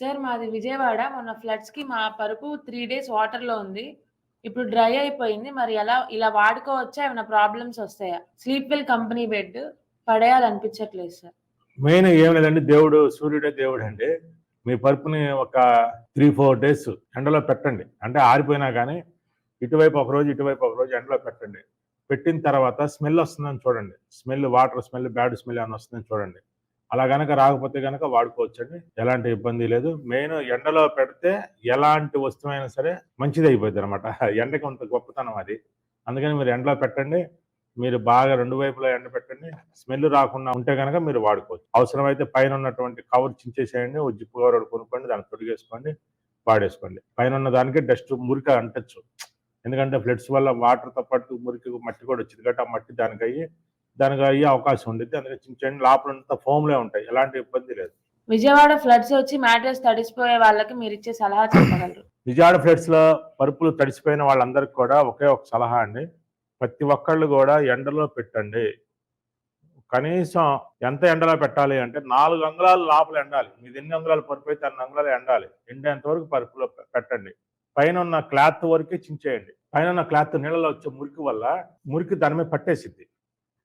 Sir మాది విజయవాడ. మొన్న ఫ్లడ్స్‌కి మా పరుపు త్రీ డేస్ వాటర్లో ఉంది. ఇప్పుడు డ్రై అయిపోయింది. మరి ఎలా ఇలా వాడుకోవచ్చా? ఏమైనా ప్రాబ్లమ్స్ వస్తాయా? స్లీప్ వెల్ కంపెనీ బెడ్ పడేయాలనిపించట్లేదు సార్. మెయిన్ ఏం లేదండి దేవుడు సూర్యుడే దేవుడండి. మీ పరుపుని ఒక 3, 4 డేస్ ఎండలో పెట్టండి. అంటే ఆరిపోయినా కానీ ఇటువైపు ఒక రోజు ఇటువైపు ఒక రోజు ఎండలో పెట్టండి. పెట్టిన తర్వాత స్మెల్ వస్తుందని చూడండి. Smell water smell, bad smell ఏమన్నా వస్తుందని చూడండి. అలా గనక రాకపోతే కనుక వాడుకోవచ్చండి. ఎలాంటి ఇబ్బంది లేదు. మెయిన్ ఎండలో పెడితే ఎలాంటి వస్తువైనా సరే మంచిది అయిపోద్దనమాట. ఎండకి అంత గొప్పతనం అది. అందుకని మీరు ఎండలో పెట్టండి. మీరు బాగా రెండు వైపులా ఎండ పెట్టండి స్మెల్ రాకుండా ఉంటే గనక మీరు వాడుకోవచ్చు. అవసరమైతే పైన ఉన్నటువంటి కవర్ చించేసేయండి. ఓ జిప్పు కవర్ కొనుక్కోండి. దాన్ని తొడిగేసుకోండి. వాడేసుకోండి. పైన ఉన్న దానికి డస్ట్ మురికి అంటచ్చు ఎందుకంటే ఫ్లడ్స్ వల్ల వాటర్‌తో పాటు మురికి, మట్టి కూడా వచ్చింది కాబట్టి ఆ మట్టి దానికయ్యి దానికి అయ్యే అవకాశం ఉండిద్ది. అందుకని చించేయండి. లోపలంతా ఫోమ్‌లే ఉంటాయి. ఎలాంటి ఇబ్బంది లేదు. విజయవాడ ఫ్లడ్స్ వచ్చి మ్యాట్రెస్ తడిసిపోయే వాళ్ళకి మీరిచ్చే సలహా చెప్పగలరు? విజయవాడ ఫ్లడ్స్‌లో పరుపులు తడిసిపోయిన వాళ్ళందరికి కూడా ఒకే ఒక సలహా అండి. ప్రతి ఒక్కళ్ళు గూడా ఎండలో పెట్టండి. కనీసం ఎంత ఎండలో పెట్టాలి అంటే 4 అంగుళాలు లోపల ఎండాలి. మీది ఎన్ని అంగుళాల పరుపైతే అన్ని అంగుళాలు ఎండాలి. ఎండేంత వరకు పరుపులో పెట్టండి. పైనున్న క్లాత్ వరకే చించేయండి. పైనున్న క్లాత్ నీళ్ళలో వచ్చే మురికి వల్ల మురికి దాని మీద పట్టేసిద్ది.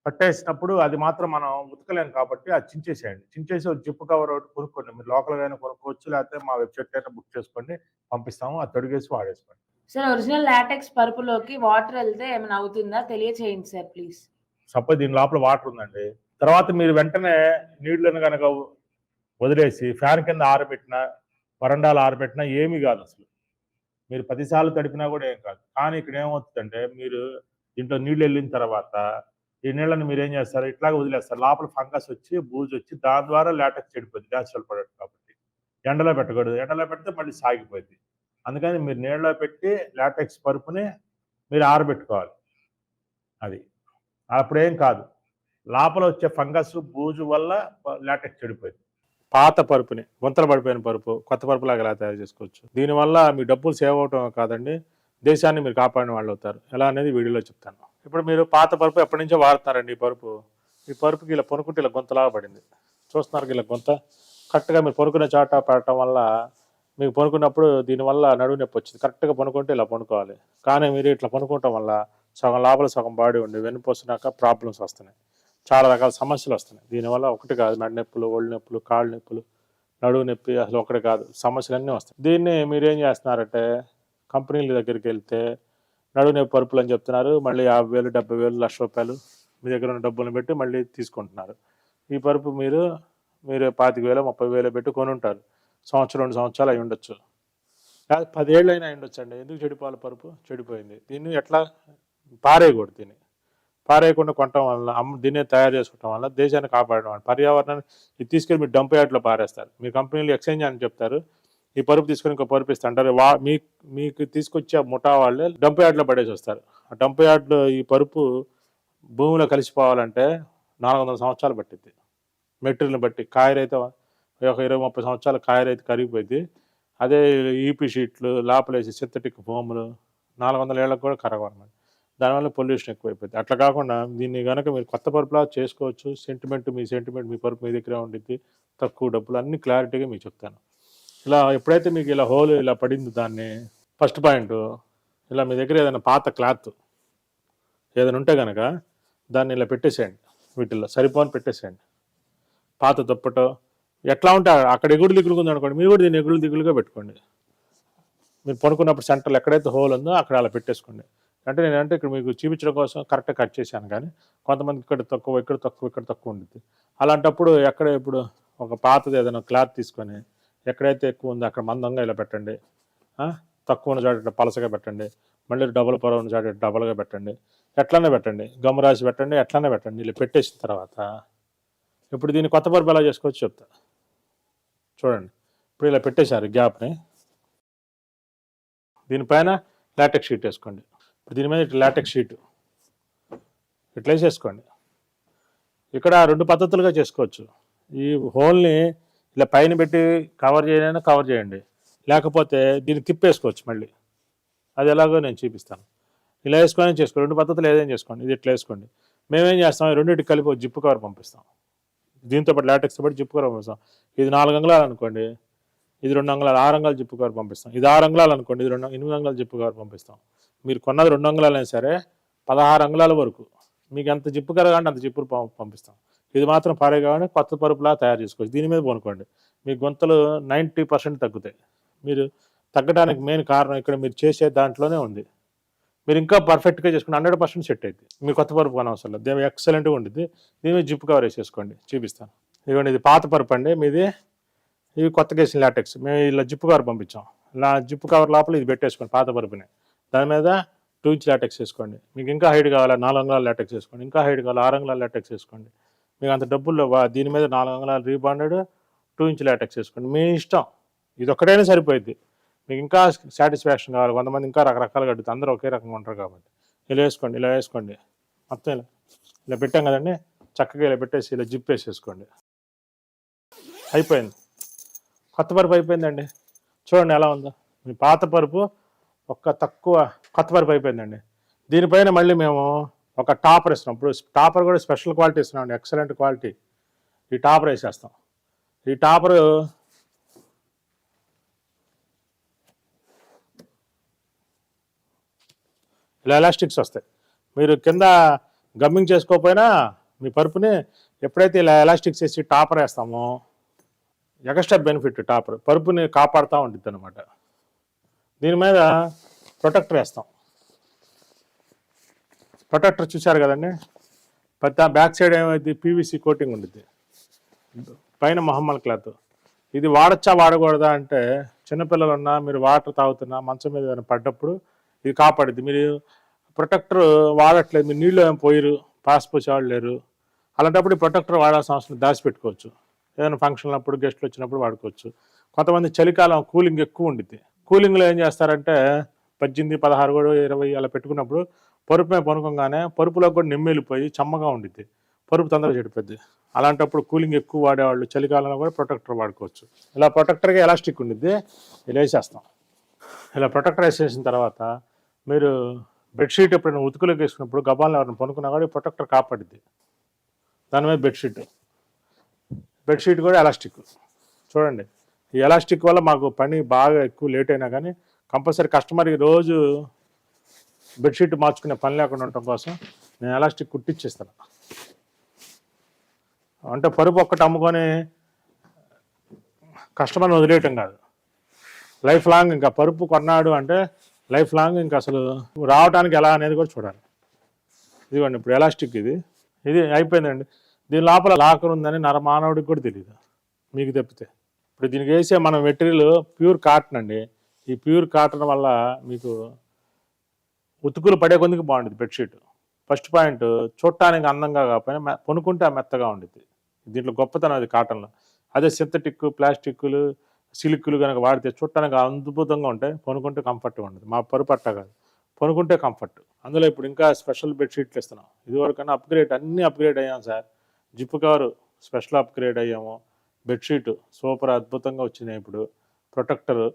పట్టేసినప్పుడు అది మాత్రం మనం ఉతకలేం కాబట్టి అది చించేసేయండి. చించేసి ఒక జిప్ కవర్ ఒకటి కొనుక్కోండి. మీరు లోకల్‌గా అయినా కొనుక్కోవచ్చు. లేకపోతే మా వెబ్‌సైట్‌లో అయినా బుక్ చేసుకోండి. పంపిస్తాము. అది తొడిగేసి వాడేసుకోండి. సార్ ఒరిజినల్ లాటెక్స్ పరుపులోకి వాటర్ ఎళ్తే ఏమైనా అవుతుందా? తెలియచేయండి సార్ ప్లీజ్. సపోజ్ దీని లోపల వాటర్ ఉందండి. తర్వాత మీరు వెంటనే నీళ్ళని గనక వదిలేసి ఫ్యాన్ కింద ఆరబెట్టినా, వరండాలో ఆరబెట్టినా ఏమీ కాదసలు. మీరు 10 సార్లు తడిపినా కూడా ఏం కాదు. కానీ ఇక్కడ ఏమవుతదంటే మీరు దీంట్లో నీళ్ళెళ్ళిన తర్వాత ఈ నీళ్ళని మీరు ఏం చేస్తారు ఇట్లాగే వదిలేస్తారు. లోపల ఫంగస్ వచ్చి, బూజు వచ్చి దాని ద్వారా లేటెక్స్ చెడిపోద్ది. న్యాచురల్ ప్రొడక్ట్ కాబట్టి. ఎండలో పెట్టకూడదు. ఎండలో పెడితే మళ్ళీ సాగిపోద్ది. అందుకని మీరు నీళ్ళలో పెట్టి లాటెక్స్ పరుపుని మీరు ఆరబెట్టుకోవాలి. అది. అప్పుడేం కాదు. లోపల వచ్చే ఫంగస్, బూజు వల్ల లాటెక్స్ చెడిపోయింది పాత పరుపుని గుంతలు పడిపోయిన పరుపు కొత్త పరుపులాగా ఎలా తయారు చేసుకోవచ్చు. దీనివల్ల మీ డబ్బులు సేవ్ అవటం కాదండి. దేశాన్ని మీరు కాపాడిన వాళ్ళు అవుతారు ఎలా అనేది వీడియోలో చెప్తాను. ఇప్పుడు మీరు పాత పరుపు ఎప్పటినుంచో వాడుతున్నారండి ఈ పరుపు. ఈ పరుపుకి ఇలా పనుకుంటే ఇలా గొంతలాగా పడింది. చూస్తున్నారు ఇలా గుంత. కరెక్ట్‌గా మీరు పనుకునే చాట పెట్టడం వల్ల మీకు పనుకున్నప్పుడు దీనివల్ల నడువు నొప్పి వచ్చింది. కరెక్ట్‌గా పనుకుంటే ఇలా పనుకోవాలి. కానీ మీరు ఇట్లా పనుకోవటం వల్ల సగం లోపల సగం బాడీ ఉండి వెన్నుపూసనాక ప్రాబ్లమ్స్ వస్తున్నాయి. చాలా రకాల సమస్యలు వస్తున్నాయి. దీనివల్ల ఒకటి కాదు నడు నొప్పులు, ఒళ్ళు నొప్పులు, కాళ్ళు నొప్పులు, నడువు నొప్పి అసలు ఒకటి కాదు. సమస్యలన్నీ వస్తాయి. దీన్ని మీరేం చేస్తున్నారంటే కంపెనీల దగ్గరికి వెళ్తే నడుము పరుపులు అని చెప్తున్నారు. మళ్ళీ 50,000, 70,000, లక్ష రూపాయలు మీ దగ్గర ఉన్న డబ్బులను పెట్టి మళ్ళీ తీసుకుంటున్నారు. ఈ పరుపు మీరు మీరు 25,000, 30,000 పెట్టి కొనుంటారు. సంవత్సరం, రెండు సంవత్సరాలు అయి ఉండొచ్చు. కాదు పదేళ్ళు అయినా అయి ఉండొచ్చండి. ఎందుకు చెడిపోవాలి పరుపు? చెడిపోయింది. దీన్ని ఎట్లా పారేయకూడదు దీన్ని. పారేయకుండా కొనటం వల్ల అమ్మ దీన్నే తయారు చేసుకోవటం వల్ల దేశాన్ని కాపాడడం వల్ల పర్యావరణాన్ని ఇది తీసుకెళ్ళి మీరు డంప్ యార్డ్‌లో పారేస్తారు. మీ కంపెనీలు ఎక్స్‌చేంజ్ అని చెప్తారు. ఈ పరుపు తీసుకొని ఇంకో పరుపు ఇస్తా అంటారు. వా మీకు మీకు తీసుకొచ్చే ముఠా వాళ్ళే డంప్ యార్డ్‌లో పడేసి వస్తారు. ఆ డంప్ యార్డ్‌లో ఈ పరుపు భూమిలో కలిసిపోవాలంటే 400 సంవత్సరాలు పట్టింది మెటీరియల్‌ని బట్టి కాయరైతే ఒక 20, 30 సంవత్సరాలు కాయరైతే కరిగిపోయింది అదే ఈపీ షీట్లు లోపలేసి సింథటిక్ ఫోములు నాలుగు వందల ఏళ్ళకు కూడా కరగవనమాట. దానివల్ల పొల్యూషన్ ఎక్కువైపోయింది అట్లా కాకుండా దీన్ని కనుక మీరు కొత్త పరుపులా చేసుకోవచ్చు. సెంటిమెంట్ మీ సెంటిమెంట్ మీ పరుపు మీ దగ్గరే ఉండిద్ది. తక్కువ డబ్బులు అన్నీ క్లారిటీగా మీకు చెప్తాను. ఇలా ఎప్పుడైతే మీకు ఇలా హోల్ ఇలా పడింది దాన్ని ఫస్ట్ పాయింట్ ఇలా మీ దగ్గర ఏదైనా పాత క్లాత్ ఏదైనా ఉంటే కనుక దాన్ని ఇలా పెట్టేసేయండి. వీటిల్లో సరిపోని పెట్టేసేయండి. పాత దుప్పటో ఎట్లా ఉంటే అక్కడ ఎగుడు దిగులుగా ఉందనుకోండి మీరు కూడా దీన్ని ఎగుడు దిగులుగా పెట్టుకోండి. మీరు పడుకున్నప్పుడు సెంటర్‌లో ఎక్కడైతే హోల్ ఉందో అక్కడ అలా పెట్టేసుకోండి. అంటే నేనంటే ఇక్కడ మీకు చూపించడం కోసం కరెక్ట్‌గా కట్ చేశాను కానీ కొంతమందికి ఇక్కడ తక్కువ, ఇక్కడ తక్కువ, ఇక్కడ తక్కువ ఉంటుంది అలాంటప్పుడు ఎక్కడ ఇప్పుడు ఒక పాతది ఏదైనా క్లాత్ తీసుకొని ఎక్కడైతే ఎక్కువ ఉందో అక్కడ మందంగా ఇలా పెట్టండి. తక్కువ ఉన్న చోట పలసగా పెట్టండి. మళ్ళీ డబుల్ పొర ఉన్న చోట డబల్‌గా పెట్టండి. ఎట్లనే పెట్టండి. గమ్ రాసి పెట్టండి. ఎట్లనే పెట్టండి. ఇలా పెట్టేసిన తర్వాత ఇప్పుడు దీన్ని కొత్త పరుపు ఎలా చేసుకోవచ్చు చెప్తా. చూడండి. ఇప్పుడు ఇలా పెట్టేశారు గ్యాప్‌ని. దీనిపైన లాటెక్స్ షీట్ వేసుకోండి ఇప్పుడు దీని మీద ఇట్లా లాటెక్స్ షీటు. ఇట్లా వేసేసుకోండి ఇక్కడ రెండు పద్ధతులుగా చేసుకోవచ్చు. ఈ హోల్‌ని ఇలా పైన పెట్టి కవర్ చేయనైనా కవర్ చేయండి. లేకపోతే దీన్ని తిప్పేసుకోవచ్చు మళ్ళీ. అది ఎలాగో నేను చూపిస్తాను. ఇలా వేసుకొని చేసుకోండి. రెండు పద్ధతులు ఏదైనా చేసుకోండి. ఇది ఇట్లా వేసుకోండి. మేమేం చేస్తాం రెండింటికి కలిపి ఒక జిప్పు కవర్ పంపిస్తాం. దీంతో పాటు లాటెక్స్‌తో పాటు జిప్పు కవర్ పంపిస్తాం. ఇది నాలుగు అంగుళాలు అనుకోండి. ఇది రెండు అంగుళాలు ఆరు అంగుళాలు జిప్పు కవర్ పంపిస్తాం ఇది ఆరు అంగుళాలు అనుకోండి ఇది రెండు ఎనిమిది అంగుళాలు జిప్పు కవర్ పంపిస్తాం మీరు కొన్నది రెండు అంగుళాలు అయినా సరే పదహారు అంగుళాల వరకు మీకు ఎంత జిప్పు కవర్ కావాలంటే అంత జిప్పు పంపిస్తాం ఇది మాత్రం పారే కావాలంటే కొత్త పరుపులా తయారు చేసుకోవచ్చు. దీని మీద కొనుక్కోండి. మీ గొంతులు నైంటీ పర్సెంట్ తగ్గుతాయి. మీరు తగ్గడానికి మెయిన్ కారణం ఇక్కడ మీరు చేసే దాంట్లోనే ఉంది. మీరు ఇంకా పర్ఫెక్ట్గా చేసుకుని హండ్రెడ్ పర్సెంట్ సెట్ అవుతుంది మీ కొత్త పరుపు అనవసరం లేదు. దీని ఎక్సలెంట్గా ఉంటుంది దీని మీద జిప్ కవర్ వేసేసుకోండి. చూపిస్తాను. ఇదిగోండి ఇది పాత పరుపు అండి. మీది ఇవి కొత్తగా వేసిన లాటెక్స్. మేము ఇలా జిప్ కవర్ పంపించాం. ఇలా జిప్ కవర్ లోపల ఇది పెట్టేసుకోండి పాత పరుపుని. దాని మీద టూ ఇంచ్ లాటెక్స్ వేసుకోండి. మీకు ఇంకా హైట్ కావాలా? నాలుగు అంగుళాల లాటెక్స్ వేసుకోండి. ఇంకా హైట్ కావాలా? ఆరు అంగుళాల లాటెక్స్ వేసుకోండి. మీకు అంత డబ్బుల్లో దీని మీద నాలుగు అంగుళాల రీబాండెడ్ టూ ఇంచ్ లాటెక్స్ వేసుకోండి. మీ ఇష్టం. ఇది ఒక్కటైనా సరిపోయింది మీకు ఇంకా సాటిస్ఫాక్షన్ కావాలి. కొంతమంది ఇంకా రకరకాలుగా అడుగుతారు. అందరూ ఒకే రకంగా ఉంటారు కాబట్టి. ఇలా వేసుకోండి ఇలా వేసుకోండి. మొత్తం ఇలా. ఇలా పెట్టాం కదండి. చక్కగా ఇలా పెట్టేసి ఇలా జిప్ వేసేసుకోండి. అయిపోయింది. కొత్త పరుపు అయిపోయిందండి. చూడండి ఎలా ఉందో. మీ పాత పరుపు ఒక్క తక్కువ కొత్త పరుపు అయిపోయిందండి. దీనిపైన మళ్ళీ మేము ఒక టాపర్ ఇస్తున్నాం ఇప్పుడు టాపర్ కూడా స్పెషల్ క్వాలిటీ ఇస్తున్నాం. Excellent quality. ఈ టాపర్ వేసేస్తాం. ఈ టాపర్ ఇలా ఎలాస్టిక్స్ వస్తాయి. మీరు కింద గమ్మింగ్ చేసుకోకపోయినా మీ పరుపుని ఎప్పుడైతే ఇలా ఎలాస్టిక్స్ వేసి టాపర్ వేస్తామో ఎక్స్ట్రా బెనిఫిట్ టాపర్. పరుపుని కాపాడుతూ ఉంటుంది అనమాట దీని మీద ప్రొటెక్టర్ వేస్తాం. ప్రొటెక్టర్ చూశారు కదండి? పెద్ద బ్యాక్ సైడ్ ఏమైంది? పీవీసీ కోటింగ్ ఉంటుంది పైన మహమ్మల్ క్లాత్. ఇది వాడచ్చా వాడకూడదా అంటే చిన్నపిల్లలు ఉన్నా మీరు వాటర్ తాగుతున్నా మంచం మీద ఏదైనా పడ్డప్పుడు ఇది కాపాడుద్ది. మీరు ప్రొటెక్టర్ వాడట్లేదు మీరు నీళ్ళు ఏం పోయిరు పాస్ పోసేవాళ్ళు లేరు. అలాంటప్పుడు ప్రొటెక్టర్ వాడాల్సిన అవసరం దాచిపెట్టుకోవచ్చు. ఏదైనా ఫంక్షన్ అప్పుడు గెస్ట్లు వచ్చినప్పుడు వాడుకోవచ్చు. కొంతమంది చలికాలం కూలింగ్ ఎక్కువ ఉండిద్ది. కూలింగ్లో ఏం చేస్తారంటే పద్దెనిమిది పదహారు కూడా ఇరవై అలా పెట్టుకున్నప్పుడు పరుపు మీద పనుకోగానే పరుపులో కూడా నిమ్మెళ్ళిపోయి చమ్మగా ఉండిద్ది. పరుపు తొందరగా చెడిపోద్ది. అలాంటప్పుడు కూలింగ్ ఎక్కువ వాడేవాళ్ళు చలికాలంలో కూడా ప్రొటెక్టర్ వాడుకోవచ్చు. ఇలా ప్రొటెక్టర్గా ఎలాస్టిక్ ఉండిద్ది ఇలా వేసేస్తాం. ఇలా ప్రొటెక్టర్ వేసేసిన తర్వాత మీరు బెడ్షీట్ ఎప్పుడైనా ఉతుకులోకి వేసుకున్నప్పుడు గబాలను ఎవరైనా పనుకున్నా కూడా ప్రొటెక్టర్ కాపాడిద్ది. దాని మీద బెడ్షీట్. బెడ్షీట్ కూడా ఎలాస్టిక్. చూడండి ఈ ఎలాస్టిక్ వల్ల మాకు పని బాగా ఎక్కువ లేట్ అయినా కానీ కంపల్సరీ కస్టమర్కి రోజు బెడ్షీట్ మార్చుకునే పని లేకుండా ఉండటం కోసం నేను ఎలాస్టిక్ కుట్టిచ్చేస్తాను. అంటే పరుపు ఒక్కటి అమ్ముకొని కస్టమర్ని వదిలేయటం కాదు. లైఫ్ లాంగ్ ఇంకా పరుపు కొన్నాడు అంటే లైఫ్ లాంగ్ ఇంకా అసలు రావడానికి ఎలా అనేది కూడా చూడాలి. ఇదిగోండి ఇప్పుడు ఎలాస్టిక్ ఇది. ఇది అయిపోయిందండి. దీని లోపల లాకర్ ఉందని నరమానవుడికి కూడా తెలియదు మీకు తప్పితే. ఇప్పుడు దీనికి వేసే మన మెటీరియల్ ప్యూర్ కాటన్ అండి. ఈ ప్యూర్ కాటన్ వల్ల మీకు ఉతుకులు పడే కొందికి బాగుంటుంది బెడ్షీట్ ఫస్ట్ పాయింట్ చూడటానికి అందంగా కాకపోయినా మె- కొనుక్కుంటే మెత్తగా ఉండిద్ది. దీంట్లో గొప్పతనం అది కాటన్లో. అదే సింథటిక్ ప్లాస్టిక్లు సిల్క్లు కనుక వాడితే చూడటానికి అద్భుతంగా ఉంటాయి. కొనుక్కుంటే కంఫర్ట్గా ఉండదు. మా పరుపు అట్ట కాదు. కొనుక్కుంటే కంఫర్ట్ అందులో ఇప్పుడు ఇంకా స్పెషల్ బెడ్షీట్లు ఇస్తున్నాం. ఇదివరకన్నా అప్గ్రేడ్ అన్నీ అప్గ్రేడ్ అయ్యాం sir. Zip cover special upgrade అయ్యాము. బెడ్షీట్ సూపర్ అద్భుతంగా వచ్చినాయి ఇప్పుడు. ప్రొటెక్టర్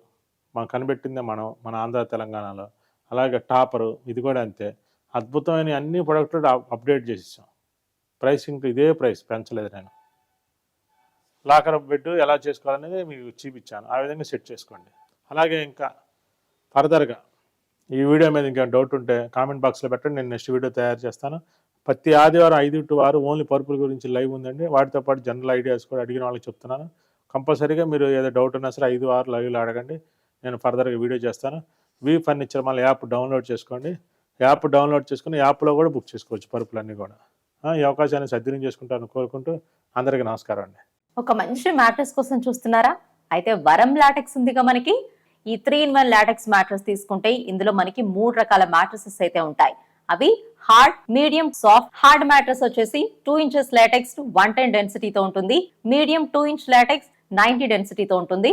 మనం కనిపెట్టిందే మనం మన ఆంధ్ర తెలంగాణలో. అలాగే టాపరు ఇది కూడా అంతే. అద్భుతమైన అన్ని ప్రొడక్ట్లు అప్డేట్ చేసేసాం. ప్రైసింగ్ ఇదే ప్రైస్ పెంచలేదు నేను. లాకర్ బెడ్ ఎలా చేసుకోవాలనేది మీకు చూపించాను. ఆ విధంగా సెట్ చేసుకోండి. అలాగే ఇంకా ఫర్దర్గా ఈ వీడియో మీద ఇంకా డౌట్ ఉంటే కామెంట్ బాక్స్లో పెట్టండి. నేను నెక్స్ట్ వీడియో తయారు చేస్తాను. ప్రతి ఆదివారం ఐదు టు ఆరు ఓన్లీ పరుపుల గురించి లైవ్ ఉందండి. వాటితో పాటు జనరల్ ఐడియాస్ కూడా అడిగిన వాళ్ళకి చెప్తున్నాను. కంపల్సరీగా మీరు ఏదో డౌట్ ఉన్నా సరే ఐదు ఆరు లైవ్లో అడగండి. నేను ఫర్దర్గా వీడియో చేస్తాను. వి ఫర్నిచర్ మళ్ళీ యాప్ డౌన్లోడ్ చేసుకోండి. యాప్ డౌన్లోడ్ చేసుకుని యాప్లో కూడా బుక్ చేసుకోవచ్చు పరుపులన్నీ కూడా. ఈ అవకాశాన్ని సద్వినియోగం చేసుకుంటాను కోరుకుంటూ అందరికీ నమస్కారం అండి. ఒక మంచి మ్యాట్రెస్ కోసం చూస్తున్నారా? అయితే వరం లాటెక్స్ ఉందిగా మనకి. ఈ three in one latex mattress తీసుకుంటే ఇందులో మనకి మూడు రకాల మ్యాట్రసెస్ అయితే ఉంటాయి. అవి hard medium soft. Hard mattress వచ్చేసి two inches latex one ten డెన్సిటీతో ఉంటుంది. Medium two inch latex ninety డెన్సిటీతో ఉంటుంది.